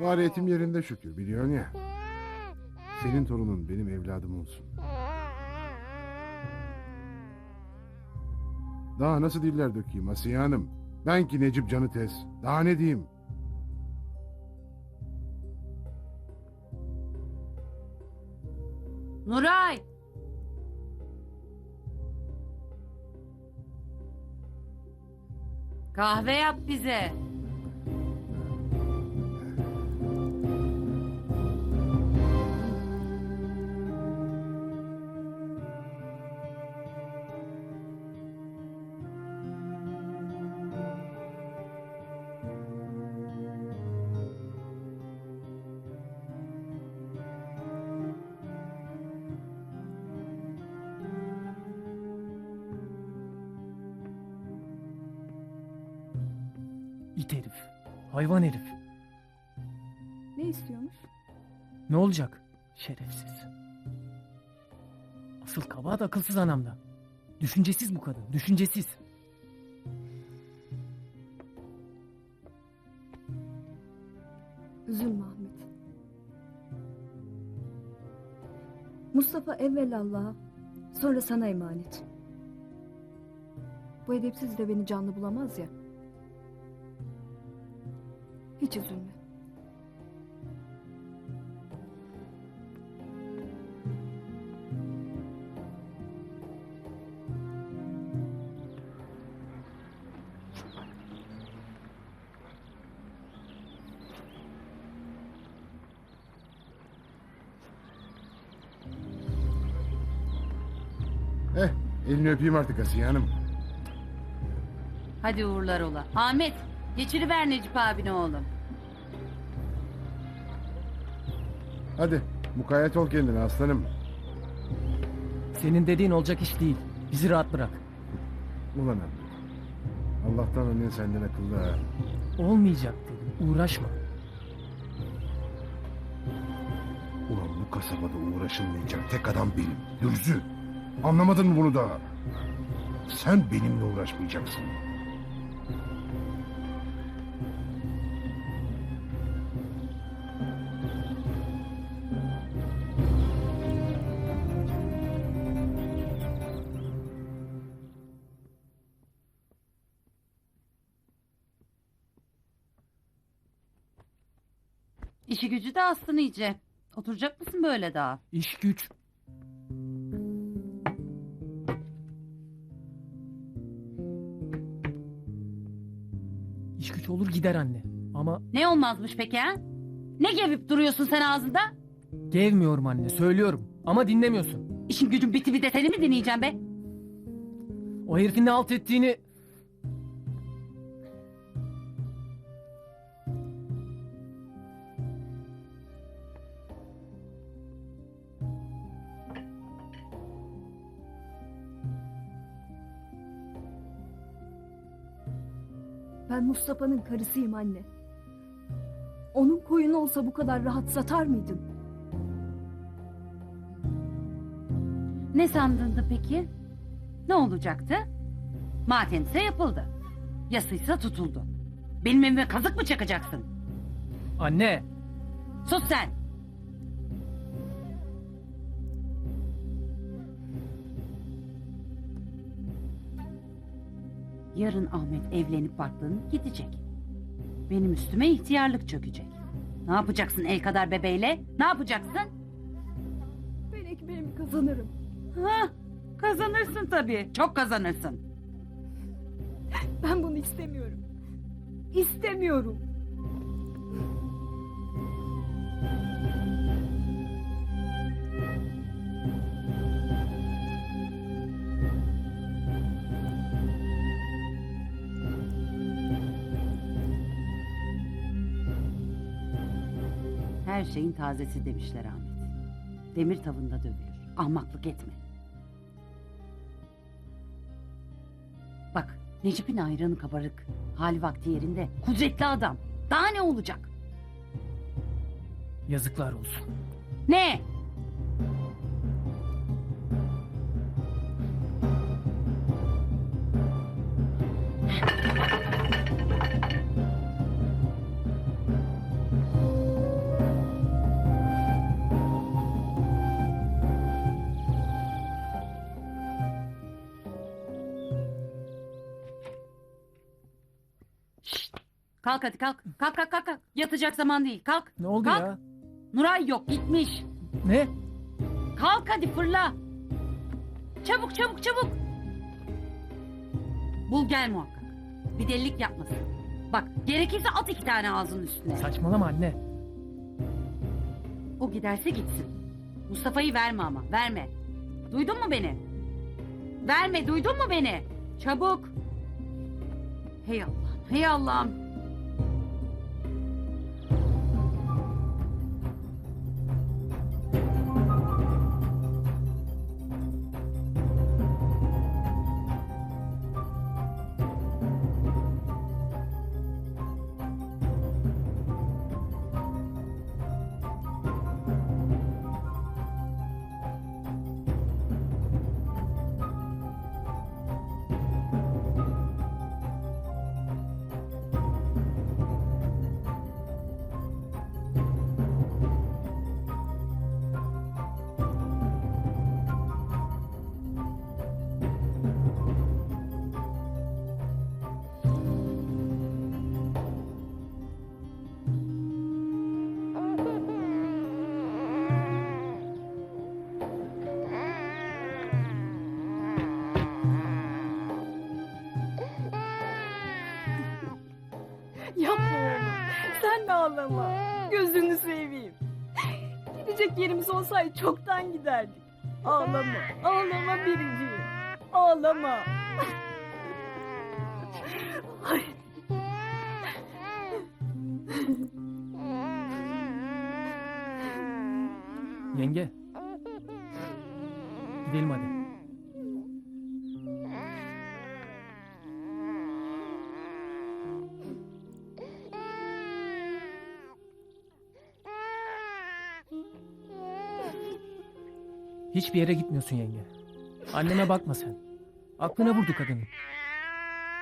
Variyetim yerinde şükür biliyorsun ya. Senin torunun benim evladım olsun. Daha nasıl diller dökeyim Asiye Hanım? Ben ki Necip canı tez. Daha ne diyeyim? Nuray! Kahve yap bize. İt herif. Hayvan herif. Ne istiyormuş? Ne olacak? Şerefsiz. Asıl kabahat akılsız anamda. Düşüncesiz bu kadın. Düşüncesiz. Üzülme Ahmet. Mustafa evvel Allah'a, sonra sana emanet. Bu edepsiz de beni canlı bulamaz ya. Hiç üzülme. Eh elini öpeyim artık Asiye Hanım. Hadi uğurlar ola. Ahmet, geçiriver Necip abine oğlum. Hadi mukayyet ol kendine aslanım. Senin dediğin olacak iş değil. Bizi rahat bırak. Ulan Ahmet. Allah'tan annen senden akıllı ha. Olmayacak dedim. Uğraşma. Ulan bu kasabada uğraşılmayacak tek adam benim. Dürzü. Anlamadın mı bunu daha? Sen benimle uğraşmayacaksın. De astın iyice. Oturacak mısın böyle daha? İş güç. İş güç olur gider anne. Ama Ne olmazmış peki ha? Ne gevip duruyorsun sen ağzında? gevmiyorum anne. Söylüyorum. Ama dinlemiyorsun. İşin gücün bitti bir de seni mi dinleyeceğim be? O herifin ne alt ettiğini... Mustafa'nın karısıyım anne. Onun koyunu olsa bu kadar rahat satar mıydım? Ne sandındı peki? Ne olacaktı? Matemse yapıldı. Yasıysa tutuldu. Benim evime kazık mı çakacaksın? Anne! Sus sen! Yarın Ahmet evlenip baktığını gidecek. Benim üstüme ihtiyarlık çökecek. Ne yapacaksın el kadar bebeğle? Ne yapacaksın? Ben ekmeğimi kazanırım. Ha, kazanırsın tabii. Çok kazanırsın. Ben bunu istemiyorum. İstemiyorum. Her şeyin tazesi demişler Ahmet. Demir tavında dövülür. Ahmaklık etme. Bak Necip'in ayranı kabarık. Hali vakti yerinde. Kudretli adam. Daha ne olacak? Yazıklar olsun. Ne? Kalk hadi kalk. Kalk kalk kalk. kalk. Yatacak zaman değil. Kalk. Ne oldu Kalk. ya? Nuray yok gitmiş. Ne? Kalk hadi fırla. Çabuk çabuk çabuk. Bul gel muhakkak. Bir delilik yapmasın. Bak gerekirse at iki tane ağzının üstüne. Saçmalama anne. O giderse gitsin. Mustafa'yı verme ama verme. Duydun mu beni? Verme duydun mu beni? Çabuk. Hey Allah'ım hey Allah'ım. Ağlama. Gözünü seveyim. Gidecek yerimiz olsaydı çoktan giderdik. Ağlama. Ağlama biriciğim. Ağlama. Ay. Yenge. Gidelim hadi. Hiçbir yere gitmiyorsun yenge. Anneme bakma sen. Aklına vurdu kadını.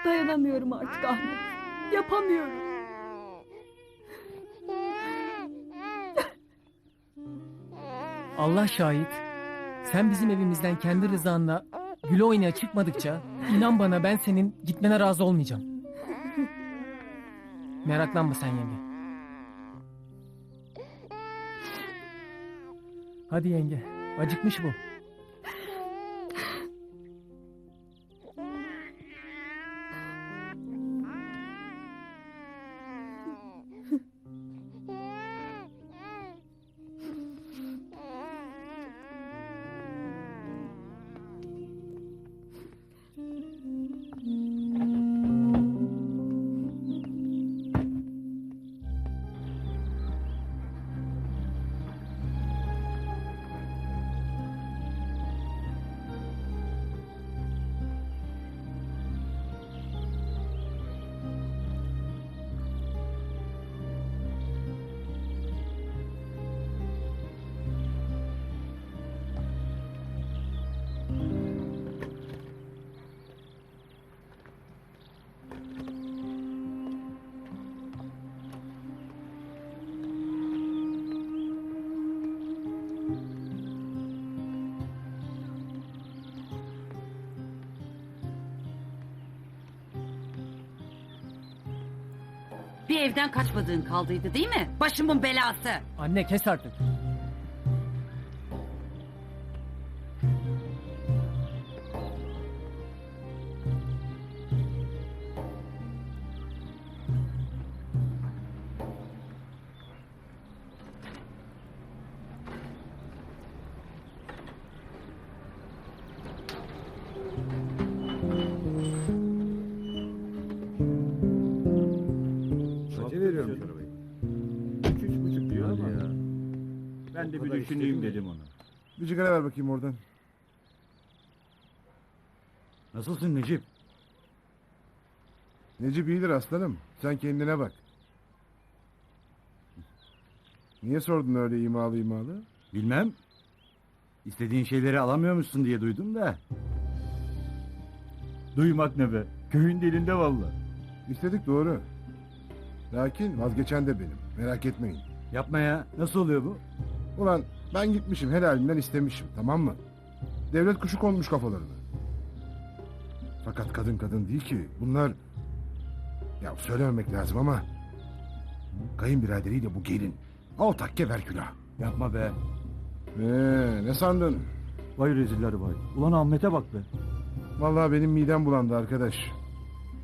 Dayanamıyorum artık Ahmet. Yapamıyorum. Allah şahit. Sen bizim evimizden kendi rızanla güle oynaya çıkmadıkça inan bana ben senin gitmene razı olmayacağım. Meraklanma sen yenge. Hadi yenge. Acıkmış bu. Bir evden kaçmadığın kaldıydı değil mi? Başımın belası. Anne kes artık. De bir düşüneyim dedim ona. Bir sigara ver bakayım oradan. Nasılsın Necip? Necip iyidir aslanım. Sen kendine bak. Niye sordun öyle imalı imalı? Bilmem. İstediğin şeyleri alamıyormuşsun diye duydum da. Duymak ne be? Köyün dilinde valla. İstedik doğru. Lakin vazgeçen de benim. Merak etmeyin. Yapma ya. Nasıl oluyor bu? Ulan ben gitmişim helalinden istemişim tamam mı? Devlet kuşu konmuş kafalarına. Fakat kadın kadın değil ki. Bunlar Ya söylememek lazım ama... Kayınbiraderiyle bu gelin. Al takke ver külah. Yapma be. Ee, ne sandın? Vay reziller vay. Ulan Ahmet'e bak be. Vallahi benim midem bulandı arkadaş.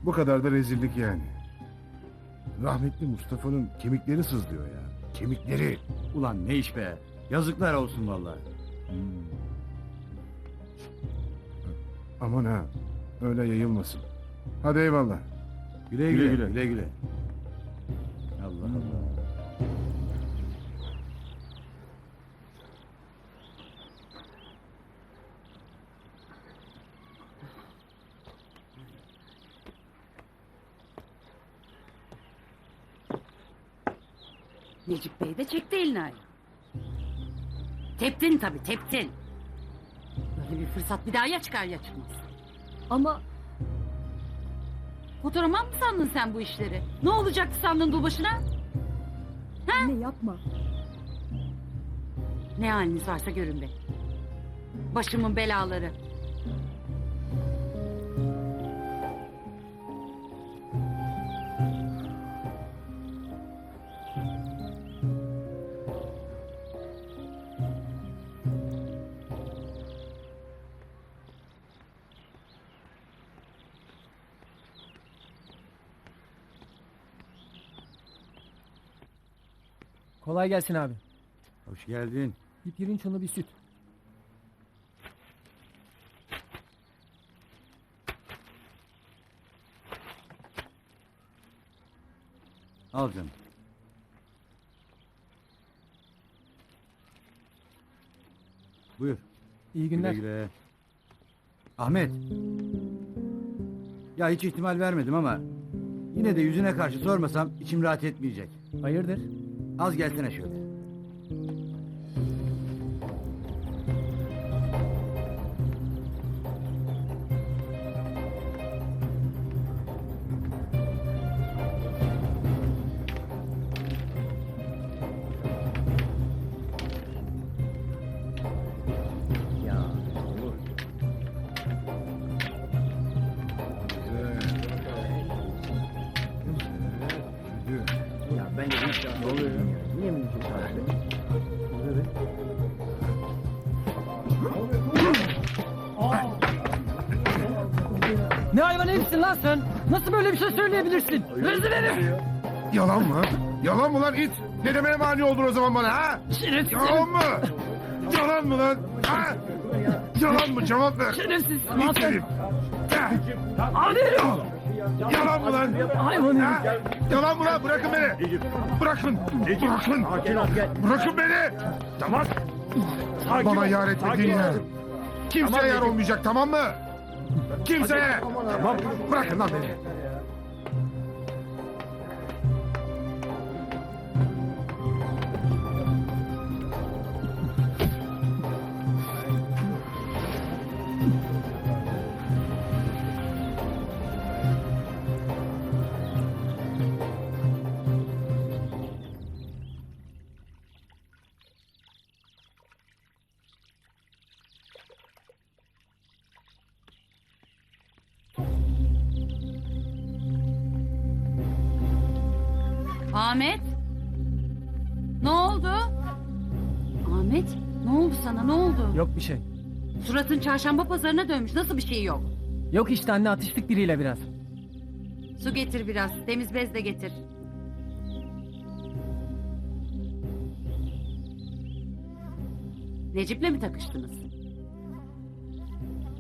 Bu kadar da rezillik yani. Rahmetli Mustafa'nın kemikleri sızlıyor ya. Kemikleri. Ulan ne iş be. Yazıklar olsun vallahi. Aman ha. Öyle yayılmasın. Hadi eyvallah. Güle güle. Güle güle. güle. Allah de çekti elini ayağı. Teptin tabii teptin. Böyle bir fırsat bir daha ya çıkar ya çıkmaz. Ama Fotoğrafman mı sandın sen bu işleri? Ne olacaktı sandın dul başına? anne yapma. Ne haliniz varsa görün be. Başımın belaları. Kolay gelsin abi. Hoş geldin. Bir pirinç unu bir süt. Al canım. Buyur. İyi günler. Güle güle. Ahmet. Ya hiç ihtimal vermedim ama yine de yüzüne karşı sormasam içim rahat etmeyecek. Hayırdır? Az gelsene şöyle. Söyleyebilirsin? Rezil herif! Yalan mı? Yalan mı lan it? Ne demeye mani oldun o zaman bana ha? Şerefsiz! Yalan mı? Yalan mı lan? Ha? Yalan mı? Cevap ver. Şerefsiz! İt herif. Ha? Herif! Yalan mı lan? Hayvan Ha? Yalan mı lan? Bırakın beni. Bırakın. Bırakın. Bırakın beni. Tamam. Bana yar etmediğin yer. Kimseye yar olmayacak tamam mı? Kimseye. Tamam. Bırakın lan beni. Ahmet? Ne oldu? Ahmet? Ne oldu sana ne oldu? Yok bir şey. Suratın çarşamba pazarına dönmüş. Nasıl bir şey yok? Yok işte anne atıştık biriyle biraz. Su getir biraz. Temiz bez de getir. Necip'le mi takıştınız?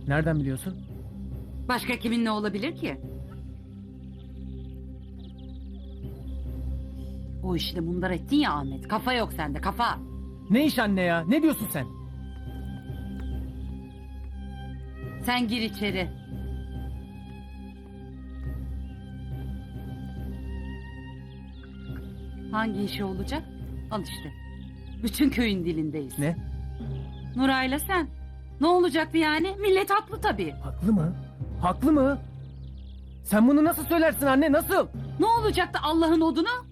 Nereden biliyorsun? Başka kiminle olabilir ki? O işi de mundar ettin ya Ahmet. Kafa yok sende kafa. Ne iş anne ya? Ne diyorsun sen? Sen gir içeri. Hangi işi olacak? Al işte. Bütün köyün dilindeyiz. Ne? Nuray'la sen. Ne olacaktı yani? Millet haklı tabii. Haklı mı? Haklı mı? Sen bunu nasıl söylersin anne nasıl? Ne olacaktı Allah'ın odunu?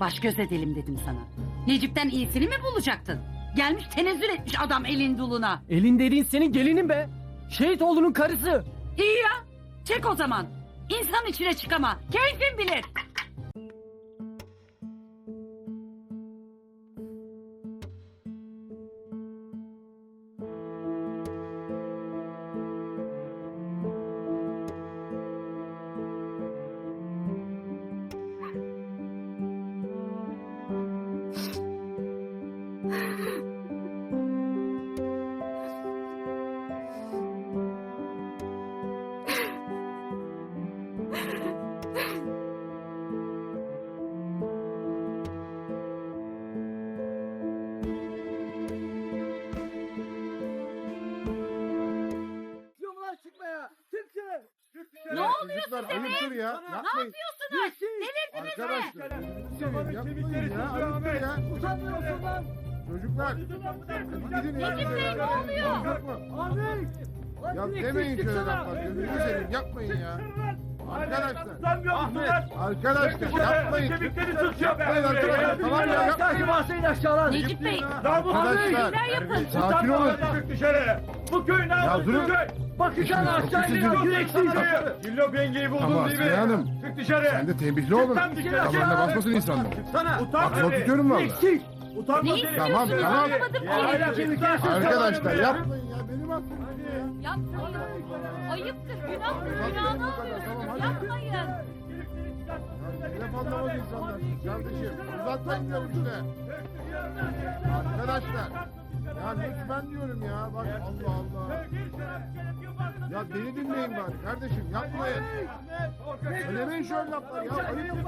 Baş göz edelim dedim sana. Necip'ten iyisini mi bulacaktın? Gelmiş tenezzül etmiş adam elin duluna. Elin dediğin senin gelinin be. Şehit oğlunun karısı. İyi ya. Çek o zaman. İnsan içine çıkama. Keyfin bilir. Be? ya. Ne Yapmayın. yapıyorsunuz? Delirdiniz mi? Arkadaşlar. Seveyim, yapmayın ya. Ayıptır ya. Utanmıyorsun lan. Çocuklar. Gidin ya. Necip Bey, ne oluyor? Mu? Ahmet. Ya demeyin şöyle laflar. Gözünüzü seveyim. Yapmayın ya. Arkadaşlar. Ahmet. Arkadaşlar yapmayın. Kemikleri tutuyor Yapmayın arkadaşlar. Tamam ya yapmayın. Bahseyin aşağılar. Necip Bey. Arkadaşlar. Neler yapın? Sakin olun. Dışarı. Bu köy ne Ya durun. Bakacağın aşağı Sizin- iniyor. Yüreksiz. Güllü pengeyi buldun Ama değil mi? Asiye Hanım. Çık dışarı. Sen de tembihli olun. Sen dışarı. Kafalarına basmasın insanlar. Sana. Utan Aklıma tutuyorum valla. Eksik. Utanma Ne seni. Tamam, istiyorsunuz? tamam. Anlamadım ki. Hala kemikleri tutuyor. Arkadaşlar yapmayın ya. Benim aklım ya. Yapmayın. Ayıptır, günahtır, günahını alıyorsunuz. Yapmayın. Telef anlamaz insanlar. Kardeşim uzatmayın diyorum işte. Arkadaşlar. Ya lütfen diyorum ya. Bak Allah Allah. Ya beni dinleyin bari kardeşim yapmayın. Söylemeyin şöyle laflar ya. Ayıp.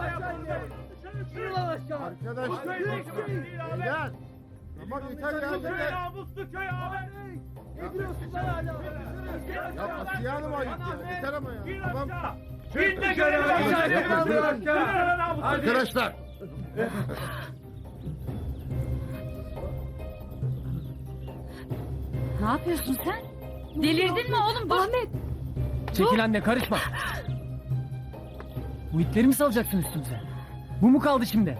Arkadaşlar. Beyler. Tamam yeter ya yeter. Ne diyorsun lan hala? Ya Asiye Hanım ayıp ya. Yeter ama ya. Tamam. Arkadaşlar. Ne yapıyorsun sen? Delirdin mi oğlum? Dur. Ahmet Çekil anne karışma. Bu itleri mi salacaksın üstümüze? Bu mu kaldı şimdi?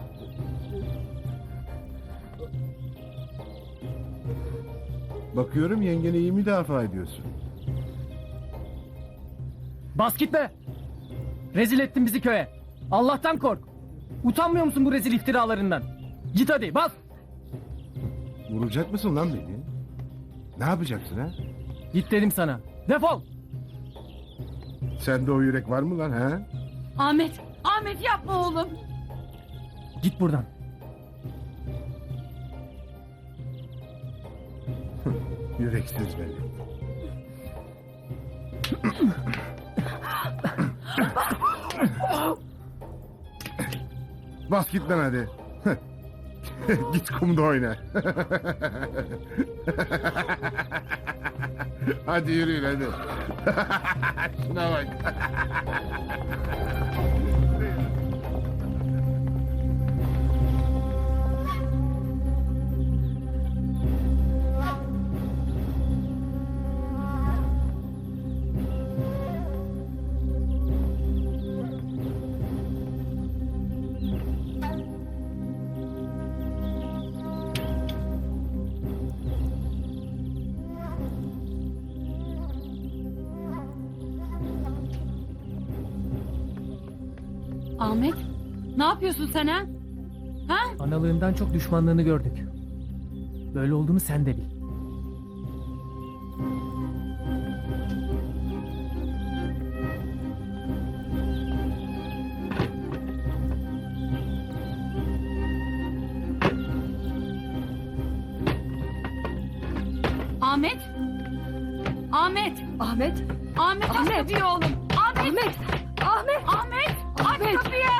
Bakıyorum yengeni iyi müdafaa ediyorsun. Bas gitme. Rezil ettin bizi köye. Allah'tan kork. Utanmıyor musun bu rezil iftiralarından? Git hadi bas. Vuracak mısın lan beni? Ne yapacaksın ha? Git dedim sana. Defol. Sende o yürek var mı lan ha? Ahmet, Ahmet yapma oğlum. Git buradan. Yüreksiz belli. Bas git lan hadi. git kumda oyna. hadi yürüyün hadi. Şuna bak. Yapıyorsun sen ha? Ha? Analığından çok düşmanlığını gördük. Böyle olduğunu sen de bil. Ahmet? Ahmet, Ahmet Ahmet aç Ahmet. kapıyı oğlum. Ahmet, Ahmet Ahmet Ahmet, aç Ahmet. kapıyı. Ahmet!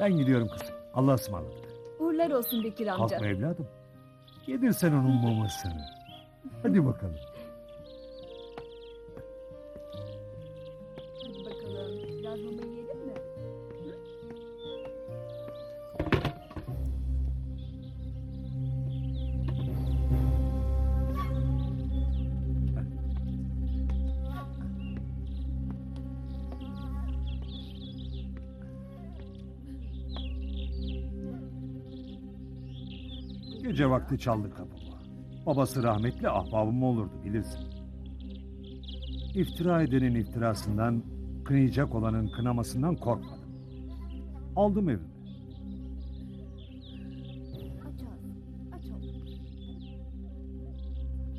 Ben gidiyorum kızım. Allah'a ısmarladık. Uğurlar olsun Bekir amca. Kalkma evladım. Yedir sen onun mamasını. Hadi bakalım. Hadi bakalım. Biraz mama yiyelim mi? Gece vakti çaldı kapıma. Babası rahmetli ahbabım olurdu bilirsin. İftira edenin iftirasından, kınayacak olanın kınamasından korkmadım. Aldım evimi.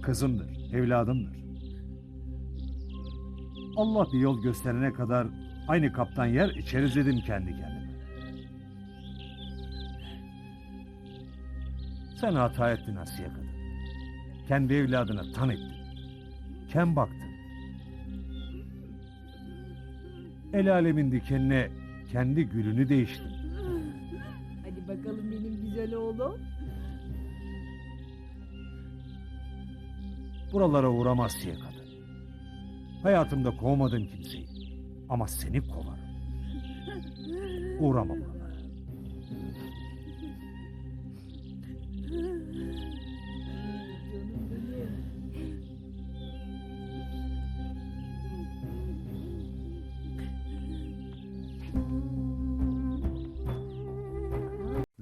Kızımdır, evladımdır. Allah bir yol gösterene kadar aynı kaptan yer içeriz dedim kendi kendime. Sen hata ettin Asiye kadın. Kendi evladına tan ettin. Ken baktın. El alemin dikenine kendi gülünü değiştin. Hadi bakalım benim güzel oğlum. Buralara uğramaz diye kadın. Hayatımda kovmadım kimseyi. Ama seni kovarım. Uğrama buralara.